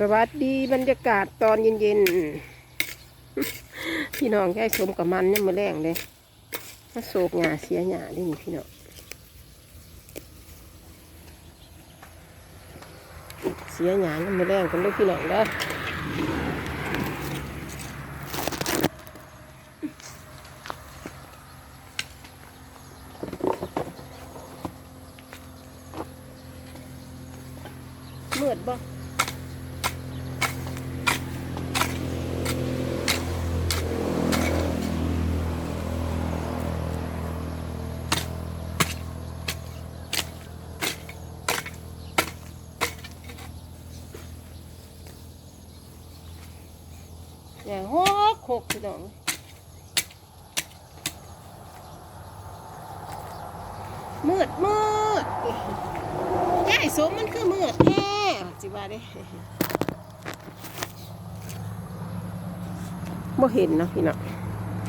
สวัสดีบรรยากาศตอนเย็นๆ พี่น้องยายสมกับมันเนี่ยมาแรงเลยมาโศกหยาเสียหยาได้นี่พี่น้องเสียหยาเนี่ยมาแรงกันด้วยพี่น้องเด้อมืดบ่ อย่างหกหกพี่น้องมืดมืดยายสมมันคือมืดแท้จิว่าเด้บ่เห็นเนาะพี่น้อง